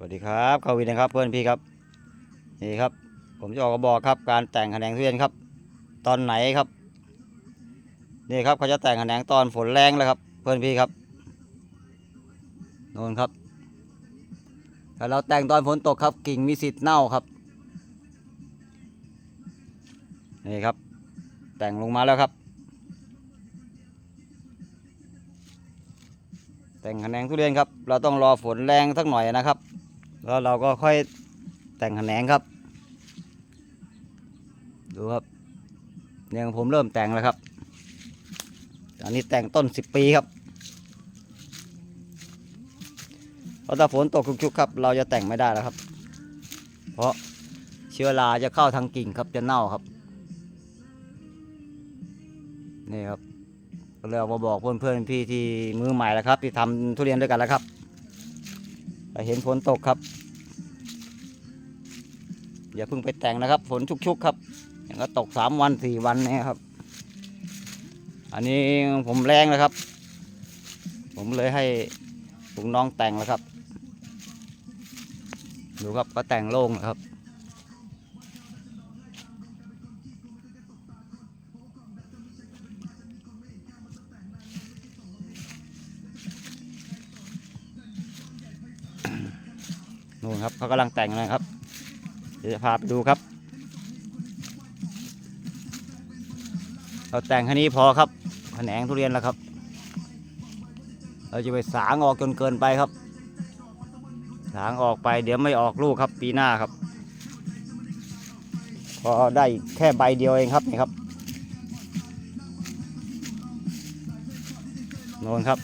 สวัสดีครับเขาวินนะครับเพื่อนพี่ครับนี่ครับ ผมจะออกกระบอกครับการแต่งแขนงทุเรียนครับ ตอนไหนครับ นี่ครับเขาจะแต่งแขนงตอนฝนแรงแล้วครับ เพื่อนพี่ครับโน่นครับถ้าเราแต่งตอนฝนตกครับกิ่งมีสิทธิ์เน่าครับนี่ครับ แต่งลงมาแล้วครับ แต่งแขนงทุเรียนครับ เราต้องรอฝนแรงสักหน่อยนะครับ แล้วเราก็ค่อยแต่งแขนงครับ ดูครับเนี่ยผมเริ่มแต่งแล้วครับอันนี้แต่งต้นสิบปีครับเพราะถ้าฝนตกชุกๆครับ เราจะแต่งไม่ได้แล้วครับ เพราะเชื้อราจะเข้าทางกิ่งครับจะเน่าครับ นี่ครับเลยเอามาบอกเพื่อนเพื่อนๆพี่ที่มือใหม่แล้วครับ ที่ทำทุเรียนด้วยกันแล้วครับ แต่เห็นฝนตกครับ อย่าเพิ่งไปแต่งนะครับ ฝนชุกๆครับอย่างก็ตกสามวันสี่วันนี่ครับ อันนี้ผมแรงนะครับ ผมเลยให้ลุงน้องแต่งแล้วครับ ดูครับก็แต่งโล่งนะครับ นู่นครับเขากำลังแต่งนะครับ เดี๋ยวจะพาไปดูครับเราแต่งแค่นี้พอครับแขนงทุเรียนแล้วครับ เราจะไปสางออกจนเกินไปครับ สางออกไปเดี๋ยวไม่ออกลูกครับ ปีหน้าครับ พอได้แค่ใบเดียวเองครับนี่ครับโน่นครับ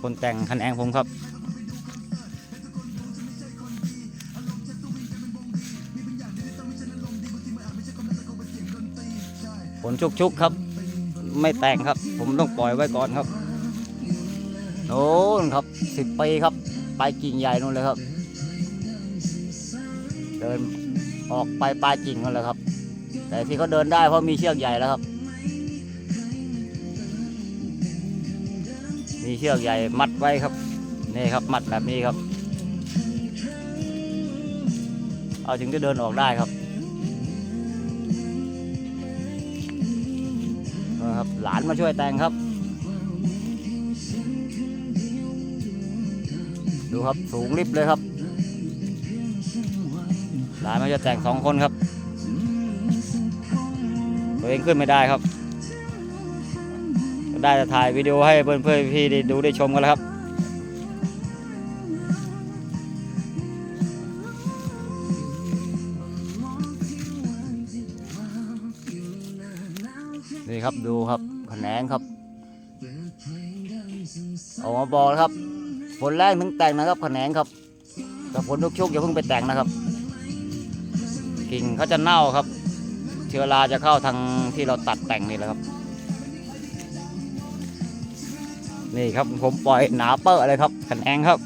คนแต่งแขนงผมครับ ฝนชุกๆครับ ไม่แต่งครับ ผมต้องปล่อยไว้ก่อนครับโน่นครับสิบปีครับปลายกิ่งใหญ่นู่นเลยครับ เดินออกไปปลายกิ่งนั่นแหละครับ แต่ที่เขาเดินได้เพราะมีเชือกใหญ่แล้วครับ มีเชือกใหญ่มัดไว้ครับนี่ครับมัดแบบนี้ครับ เอาถึงจะเดินออกได้ครับ นะครับ หลานมาช่วยแต่งครับ ดูครับสูงริบเลยครับ หลานมาช่วยแต่งสองคนครับ ตัวเองขึ้นไม่ได้ครับ ได้จะถ่ายวิดีโอให้เพื่อนเพื่อนๆพี่ได้ดูได้ชมกันแล้วครับ นี่ครับดูครับแขนงครับออกมาบอกแล้วครับฝนแรงถึงแต่งนะครับแขนงครับแต่ฝนชุกๆอย่าเพิ่งไปแต่งนะครับ กิ่งเขาจะเน่าครับ เชื้อราจะเข้าทางที่เราตัดแต่งนี่แหละครับ นี่ครับผมปล่อยหนาเปอะเลยครับแขนงครับ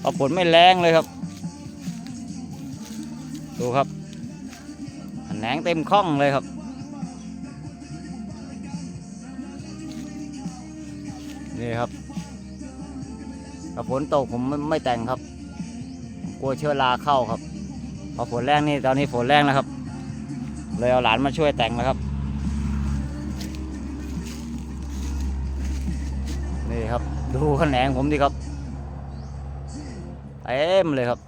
เพราะฝนไม่แรงเลยครับ ดูครับแขนงเต็มคล่องเลยครับ นี่ครับถ้าฝนตกผมไม่ไม่แต่งครับ กลัวเชื้อราเข้าครับ พอฝนแรงนี่ตอนนี้ฝนแรงนะครับ เลยเอาหลานมาช่วยแต่งนะครับ นี่ครับ ดูแขนงผมดิครับเต็มเลยครับ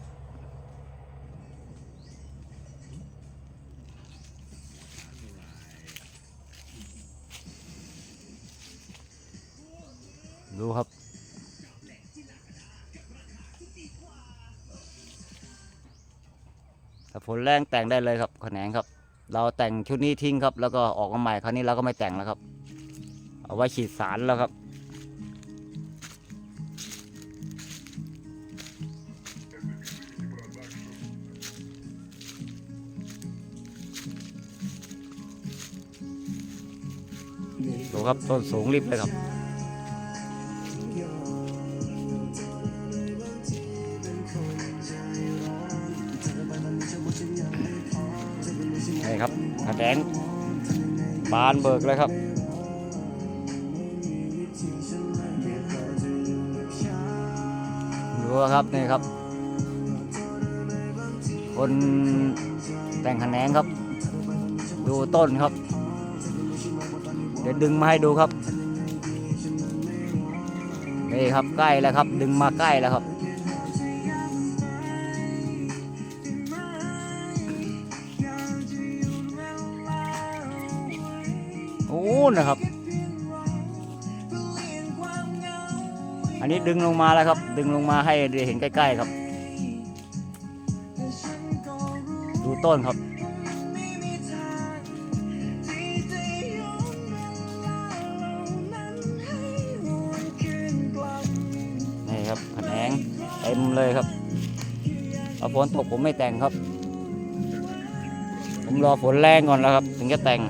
ดูครับ ถ้าฝนแรงแต่งได้เลยครับแขนงครับ เราแต่งชุดนี้ทิ้งครับ แล้วก็ออกมาใหม่คราวนี้เราก็ไม่แต่งแล้วครับ เอาไว้ฉีดสารแล้วครับดูครับต้นสูงริบเลยครับ ครับกระแดงบานเบิกเลยครับดูครับนี่ครับ คนแต่งแขนงครับ ดูต้นครับ เดี๋ยวดึงมาให้ดูครับนี่ครับใกล้แล้วครับ ดึงมาใกล้แล้วครับ โอ้นะครับ อันนี้ดึงลงมาแล้วครับ ดึงลงมาให้ได้เห็นใกล้ ๆ ครับ ดูต้นครับ นี่ครับแขนงเต็มเลยครับเอาฝนตกผมไม่แต่งครับ ผมรอฝนแรงก่อนแล้วครับ ถึงจะแต่ง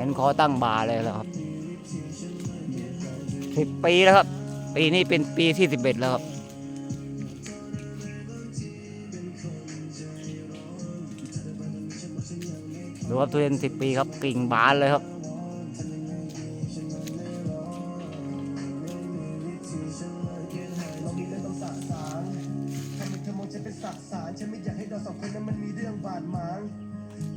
ห็นคอตั้งบาเลยแล้วครับสิบปีแล้วครับ ปีนี้เป็นปีที่สิบเอ็ดแล้วครับดูครับทุเรียนสิบปีครับกิ่งบานเลยครับเรามีเรื่องต้องสะสางทำไมเธอมองฉันเป็นสสารฉันไม่อยากให้เราสองคนนั้นมันมีเรื่องบาดหมาง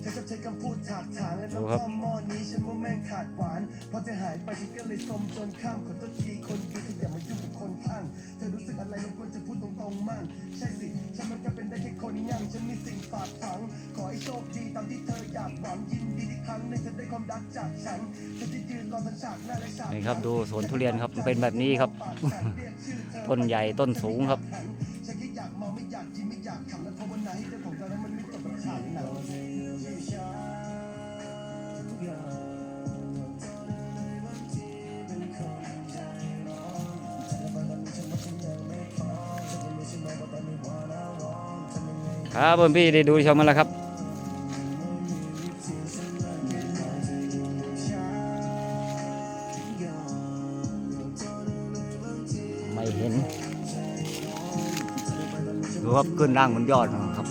เธอชอบใช้คำพูดถากถางและดูน้ำครับข้าวหม้อนี้ฉันว่าแม่งขาดหวานพอเธอหายไปฉันก็เลยสมจนข้ามขอโทษทีคนดีเธออย่ามายุ่งกับคนข้างเธอรู้สึกอะไรรบกวนจะพูดตรงๆมั่งใช่สิฉันมันก็เป็นได้แค่คนย่างฉันมีสิ่งฝากฝัง ขอให้โชคดีตามที่เธออยากหวังยินดีที่ครั้งหนึ่งเธอได้ความรักจากฉันฉันจะยืนรอทั้งฉากหน้าและฉากนี่ครับดูสวนทุเรียนครับมันเป็นแบบนี้ครับ ต้นใหญ่ต้นสูงครับ ครับเพื่อนพี่ได้ดูชมมาแล้วครับ ไม่เห็นดูครับขึ้นร่างบนยอดนะครับ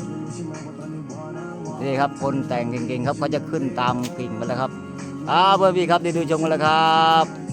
นี่ครับคนแต่งเก่งๆครับก็จะขึ้นตามกิ่งไปแล้วครับครับเพื่อนพี่ครับได้ดูชมกันแล้วครับ